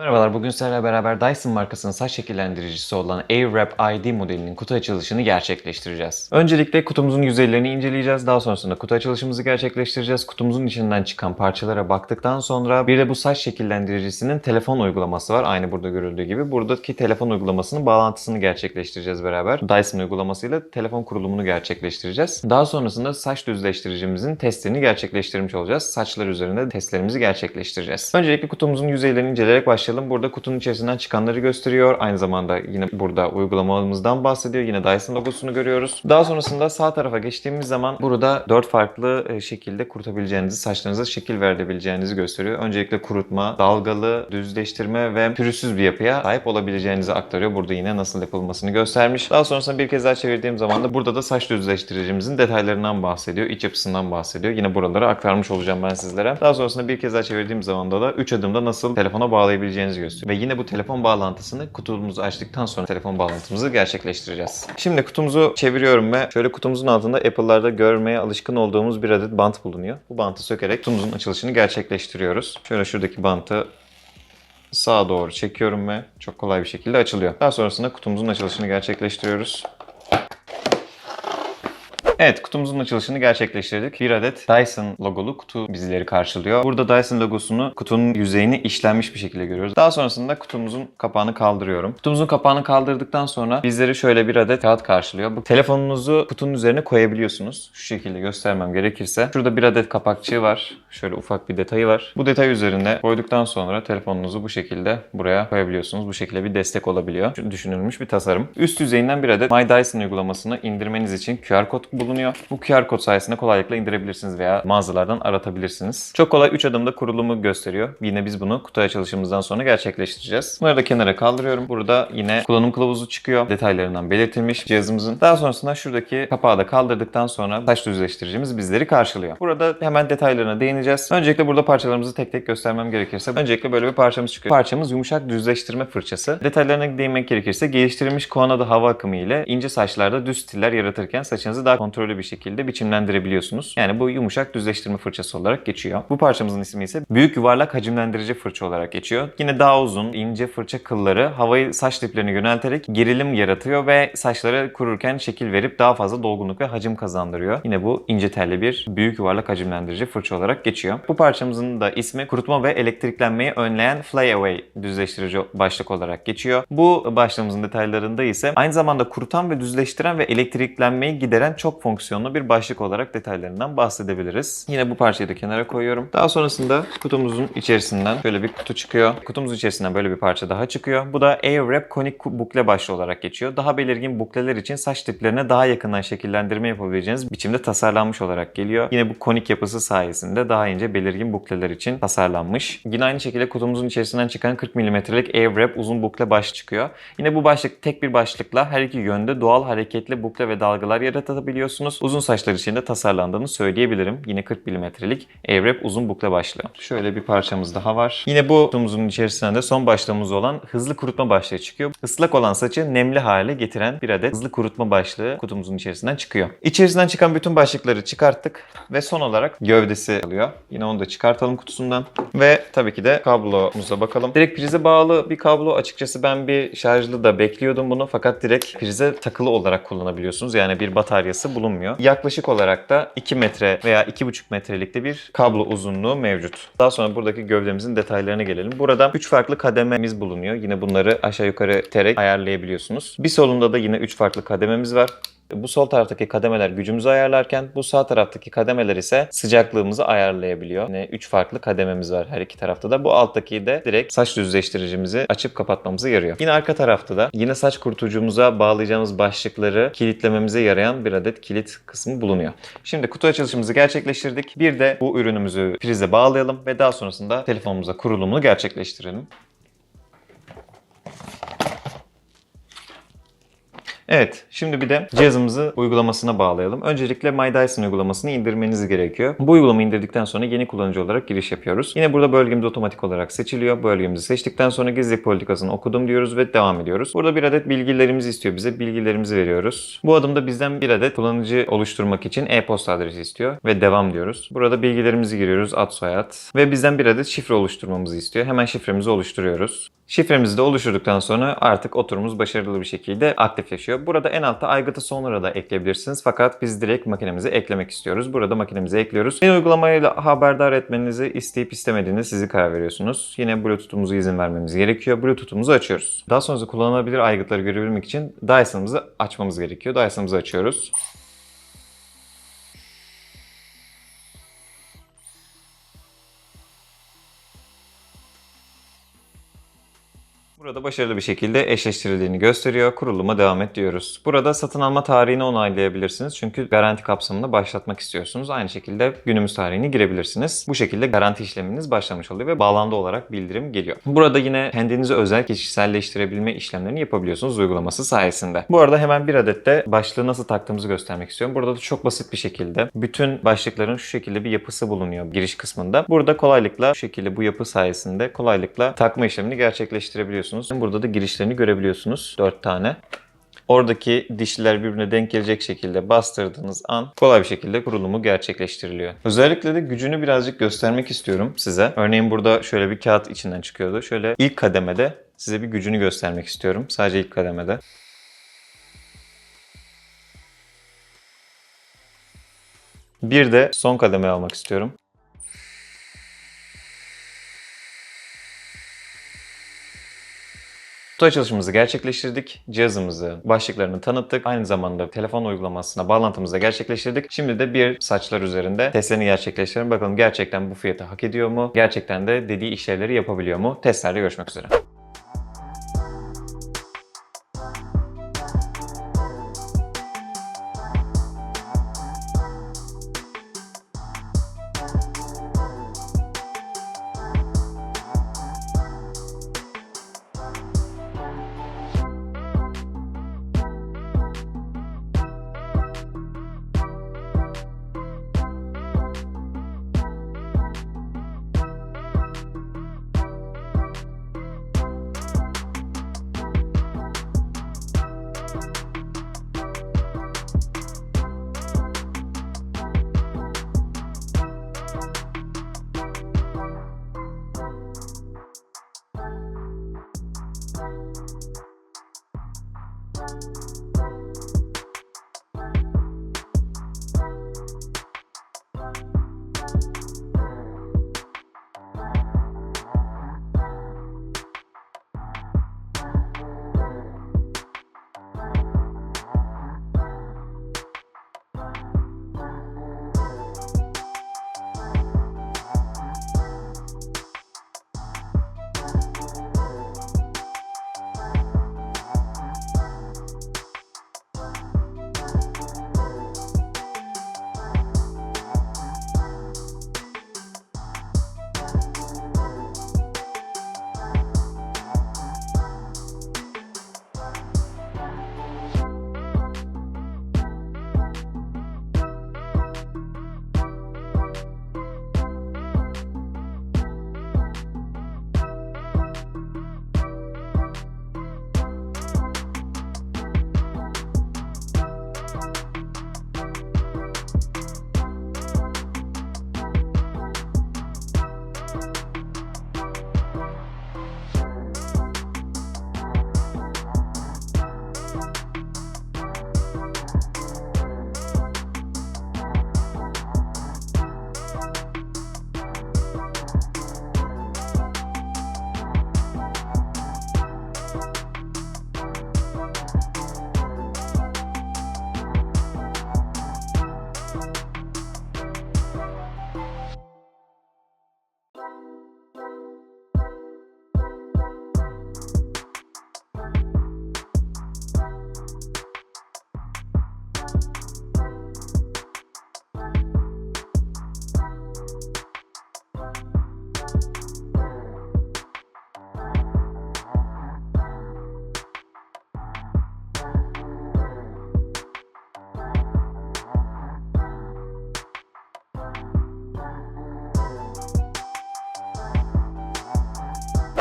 Merhabalar, bugün sizlerle beraber Dyson markasının saç şekillendiricisi olan Airwrap ID modelinin kutu açılışını gerçekleştireceğiz. Öncelikle kutumuzun yüzeylerini inceleyeceğiz. Daha sonrasında kutu açılışımızı gerçekleştireceğiz. Kutumuzun içinden çıkan parçalara baktıktan sonra bir de bu saç şekillendiricisinin telefon uygulaması var. Aynı burada görüldüğü gibi. Buradaki telefon uygulamasının bağlantısını gerçekleştireceğiz beraber. Dyson uygulamasıyla telefon kurulumunu gerçekleştireceğiz. Daha sonrasında saç düzleştiricimizin testini gerçekleştirmiş olacağız. Saçlar üzerinde testlerimizi gerçekleştireceğiz. Öncelikle kutumuzun yüzeylerini inceleyerek başlayalım. Burada kutunun içerisinden çıkanları gösteriyor. Aynı zamanda yine burada uygulamamızdan bahsediyor. Yine Dyson logosunu görüyoruz. Daha sonrasında sağ tarafa geçtiğimiz zaman burada 4 farklı e, şekilde kurutabileceğinizi, saçlarınıza şekil verebileceğinizi gösteriyor. Öncelikle kurutma, dalgalı, düzleştirme ve pürüzsüz bir yapıya sahip olabileceğinizi aktarıyor. Burada yine nasıl yapılmasını göstermiş. Daha sonrasında bir kez daha çevirdiğim zaman da burada da saç düzleştiricimizin detaylarından bahsediyor, iç yapısından bahsediyor. Yine buraları aktarmış olacağım ben sizlere. Daha sonrasında bir kez daha çevirdiğim zaman da 3 adımda nasıl telefona bağlayabileceğinizi gösteriyor. Ve yine bu telefon bağlantısını kutumuzu açtıktan sonra telefon bağlantımızı gerçekleştireceğiz. Şimdi kutumuzu çeviriyorum ve şöyle kutumuzun altında Apple'larda görmeye alışkın olduğumuz bir adet bant bulunuyor. Bu bantı sökerek kutumuzun açılışını gerçekleştiriyoruz. Şöyle şuradaki bantı sağa doğru çekiyorum ve çok kolay bir şekilde açılıyor. Daha sonrasında kutumuzun açılışını gerçekleştiriyoruz. Evet kutumuzun açılışını gerçekleştirdik. Bir adet Dyson logolu kutu bizleri karşılıyor. Burada Dyson logosunu kutunun yüzeyini işlenmiş bir şekilde görüyoruz. Daha sonrasında kutumuzun kapağını kaldırıyorum. Kutumuzun kapağını kaldırdıktan sonra bizleri şöyle bir adet kağıt karşılıyor. Bu telefonunuzu kutunun üzerine koyabiliyorsunuz. Şu şekilde göstermem gerekirse. Şurada bir adet kapakçığı var. Şöyle ufak bir detayı var. Bu detay üzerine koyduktan sonra telefonunuzu bu şekilde buraya koyabiliyorsunuz. Bu şekilde bir destek olabiliyor. Düşünülmüş bir tasarım. Üst yüzeyinden bir adet My Dyson uygulamasını indirmeniz için QR kod bulunuyor. Bu QR kod sayesinde kolaylıkla indirebilirsiniz veya mağazalardan aratabilirsiniz. Çok kolay 3 adımda kurulumu gösteriyor. Yine biz bunu kutu açılışımızdan sonra gerçekleştireceğiz. Bunları da kenara kaldırıyorum. Burada yine kullanım kılavuzu çıkıyor. Detaylarından belirtilmiş cihazımızın. Daha sonrasında şuradaki kapağı da kaldırdıktan sonra saç düzleştiricimiz bizleri karşılıyor. Burada hemen detaylarına değineceğiz. Öncelikle burada parçalarımızı tek tek göstermem gerekirse öncelikle böyle bir parçamız çıkıyor. Parçamız yumuşak düzleştirme fırçası. Detaylarına değinmek gerekirse geliştirilmiş Koana'da hava akımı ile ince saçlarda düz stiller yaratırken saçınızı daha kontrollü bir şekilde biçimlendirebiliyorsunuz. Yani bu yumuşak düzleştirme fırçası olarak geçiyor. Bu parçamızın ismi ise büyük yuvarlak hacimlendirici fırça olarak geçiyor. Yine daha uzun, ince fırça kılları havayı saç diplerine yönelterek gerilim yaratıyor ve saçlara kururken şekil verip daha fazla dolgunluk ve hacim kazandırıyor. Yine bu ince telli bir büyük yuvarlak hacimlendirici fırça olarak geçiyor. Bu parçamızın da ismi kurutma ve elektriklenmeyi önleyen Fly Away düzleştirici başlık olarak geçiyor. Bu başlığımızın detaylarında ise aynı zamanda kurutan ve düzleştiren ve elektriklenmeyi gideren çok fonksiyonlu bir başlık olarak detaylarından bahsedebiliriz. Yine bu parçayı da kenara koyuyorum. Daha sonrasında kutumuzun içerisinden şöyle bir kutu çıkıyor. Kutumuzun içerisinden böyle bir parça daha çıkıyor. Bu da Airwrap konik bukle başlığı olarak geçiyor. Daha belirgin bukleler için saç diplerine daha yakından şekillendirme yapabileceğiniz biçimde tasarlanmış olarak geliyor. Yine bu konik yapısı sayesinde daha ince belirgin bukleler için tasarlanmış. Yine aynı şekilde kutumuzun içerisinden çıkan 40 mm'lik Airwrap uzun bukle başlık çıkıyor. Yine bu başlık tek bir başlıkla her iki yönde doğal hareketli bukle ve dalgalar yaratabiliyorsunuz. Uzun saçlar için de tasarlandığını söyleyebilirim. Yine 40 mm'lik Airwrap uzun bukle başlığı. Şöyle bir parçamız daha var. Yine bu kutumuzun içerisinden de son başlığımız olan hızlı kurutma başlığı çıkıyor. Islak olan saçı nemli hale getiren bir adet hızlı kurutma başlığı kutumuzun içerisinden çıkıyor. İçerisinden çıkan bütün başlıkları çıkarttık ve son olarak gövdesi alıyor. Yine onu da çıkartalım kutusundan. Ve tabii ki de kablomuza bakalım. Direkt prize bağlı bir kablo. Açıkçası ben bir şarjlı da bekliyordum bunu fakat direkt prize takılı olarak kullanabiliyorsunuz. Yani bir bataryası bulunmuyor. Yaklaşık olarak da 2 metre veya 2,5 metrelikte bir kablo uzunluğu mevcut. Daha sonra buradaki gövdemizin detaylarına gelelim. Burada 3 farklı kadememiz bulunuyor. Yine bunları aşağı yukarı terek ayarlayabiliyorsunuz. Bir solunda da yine 3 farklı kadememiz var. Bu sol taraftaki kademeler gücümüzü ayarlarken bu sağ taraftaki kademeler ise sıcaklığımızı ayarlayabiliyor. Yine 3 farklı kadememiz var her iki tarafta da. Bu alttaki de direkt saç düzleştiricimizi açıp kapatmamıza yarıyor. Yine arka tarafta da yine saç kurutucumuza bağlayacağımız başlıkları kilitlememize yarayan bir adet kilit kısmı bulunuyor. Şimdi kutu açılışımızı gerçekleştirdik. Bir de bu ürünümüzü prize bağlayalım ve daha sonrasında telefonumuza kurulumunu gerçekleştirelim. Evet, şimdi bir de cihazımızı uygulamasına bağlayalım. Öncelikle My Dyson uygulamasını indirmeniz gerekiyor. Bu uygulamayı indirdikten sonra yeni kullanıcı olarak giriş yapıyoruz. Yine burada bölgemiz otomatik olarak seçiliyor. Bölgemizi seçtikten sonra gizlilik politikasını okudum diyoruz ve devam ediyoruz. Burada bir adet bilgilerimizi istiyor bize. Bilgilerimizi veriyoruz. Bu adımda bizden bir adet kullanıcı oluşturmak için e-posta adresi istiyor ve devam diyoruz. Burada bilgilerimizi giriyoruz. Ad, soyad ve bizden bir adet şifre oluşturmamızı istiyor. Hemen şifremizi oluşturuyoruz. Şifremizi de oluşturduktan sonra artık oturumumuz başarılı bir şekilde aktifleşiyor. Burada en altta aygıtı sonra da ekleyebilirsiniz. Fakat biz direkt makinemize eklemek istiyoruz. Burada makinemize ekliyoruz. Yine uygulamayla haberdar etmenizi isteyip istemediğinizi sizi karar veriyorsunuz. Yine Bluetooth'umuza izin vermemiz gerekiyor. Bluetooth'umuzu açıyoruz. Daha sonra kullanılabilir aygıtları görebilmek için Dyson'ımızı açmamız gerekiyor. Dyson'ımızı açıyoruz. Burada başarılı bir şekilde eşleştirildiğini gösteriyor. Kuruluma devam et diyoruz. Burada satın alma tarihini onaylayabilirsiniz. Çünkü garanti kapsamında başlatmak istiyorsunuz. Aynı şekilde günümüz tarihini girebilirsiniz. Bu şekilde garanti işleminiz başlamış oluyor ve bağlandı olarak bildirim geliyor. Burada yine kendinize özel kişiselleştirebilme işlemlerini yapabiliyorsunuz uygulaması sayesinde. Bu arada hemen bir adet de başlığı nasıl taktığımızı göstermek istiyorum. Burada da çok basit bir şekilde bütün başlıkların şu şekilde bir yapısı bulunuyor giriş kısmında. Burada kolaylıkla şu şekilde bu yapı sayesinde kolaylıkla takma işlemini gerçekleştirebiliyorsunuz. Burada da girişlerini görebiliyorsunuz. 4 tane. Oradaki dişliler birbirine denk gelecek şekilde bastırdığınız an kolay bir şekilde kurulumu gerçekleştiriliyor. Özellikle de gücünü birazcık göstermek istiyorum size. Örneğin burada şöyle bir kağıt içinden çıkıyordu. Şöyle ilk kademede size bir gücünü göstermek istiyorum. Sadece ilk kademede. Bir de son kademeye almak istiyorum. Kutu açılışımızı gerçekleştirdik. Cihazımızı, başlıklarını tanıttık. Aynı zamanda telefon uygulamasına bağlantımızı da gerçekleştirdik. Şimdi de bir saçlar üzerinde testlerini gerçekleştirelim. Bakalım gerçekten bu fiyatı hak ediyor mu? Gerçekten de dediği işlevleri yapabiliyor mu? Testlerde görüşmek üzere. Thank you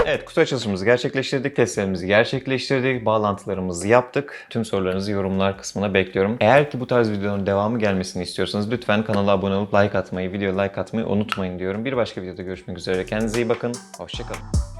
Evet kutu açılışımızı gerçekleştirdik. Testlerimizi gerçekleştirdik. Bağlantılarımızı yaptık. Tüm sorularınızı yorumlar kısmına bekliyorum. Eğer ki bu tarz videoların devamı gelmesini istiyorsanız lütfen kanala abone olup like atmayı, video like atmayı unutmayın diyorum. Bir başka videoda görüşmek üzere. Kendinize iyi bakın. Hoşçakalın.